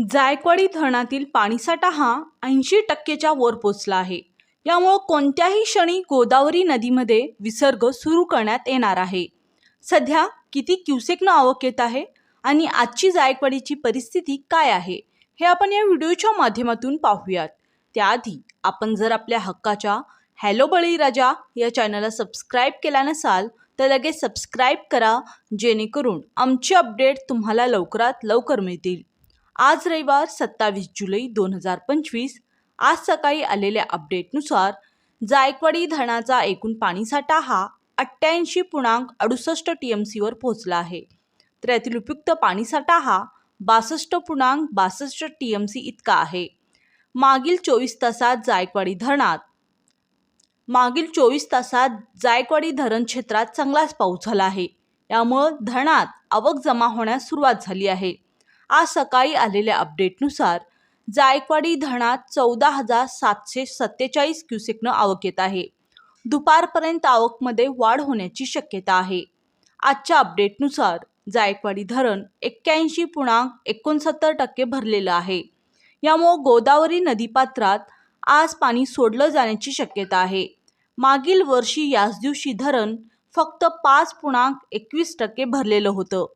जायकवाडी धरणातील पाणीसाठा हा ऐंशी टक्केच्या वर पोचला आहे. यामुळं कोणत्याही क्षणी गोदावरी नदीमध्ये विसर्ग सुरू करण्यात येणार आहे. सध्या किती क्युसेकनं आवक येत आहे आणि आजची जायकवाडीची परिस्थिती काय आहे हे आपण या व्हिडिओच्या माध्यमातून पाहूयात. त्याआधी आपण जर आपल्या हक्काच्या हॅलो बळीराजा या चॅनलला सबस्क्राईब केला नसाल तर लगेच सबस्क्राईब करा जेणेकरून आमचे अपडेट तुम्हाला लवकरात लवकर मिळतील. आज रविवार सत्तावीस जुलै दोन हजार पंचवीस. आज सकाळी आलेल्या अपडेटनुसार जायकवाडी धरणाचा एकूण पाणीसाठा हा अठ्ठ्याऐंशी पूर्णांक अडुसष्ट टी एम सीवर पोहोचला आहे. तर यातील उपयुक्त पाणीसाठा हा बासष्ट पूर्णांक बासष्ट टी एम सी इतका आहे. मागील चोवीस तासात जायकवाडी धरणात मागील चोवीस तासात जायकवाडी धरण क्षेत्रात चांगलाच पाऊस झाला आहे. यामुळं धरणात आवक जमा होण्यास सुरुवात झाली आहे. आज सकाळी आलेल्या अपडेटनुसार जायकवाडी धरणात चौदा हजार सातशे सत्तेचाळीस क्युसेकनं आवक येत आहे. दुपारपर्यंत आवकमध्ये वाढ होण्याची शक्यता आहे. आजच्या अपडेटनुसार जायकवाडी धरण एक्क्याऐंशी पूर्णांक एकोणसत्तर टक्के भरलेलं आहे. यामुळं गोदावरी नदीपात्रात आज पाणी सोडलं जाण्याची शक्यता आहे. मागील वर्षी याच दिवशी धरण फक्त पाच पूर्णांक एकवीस टक्के भरलेलं होतं.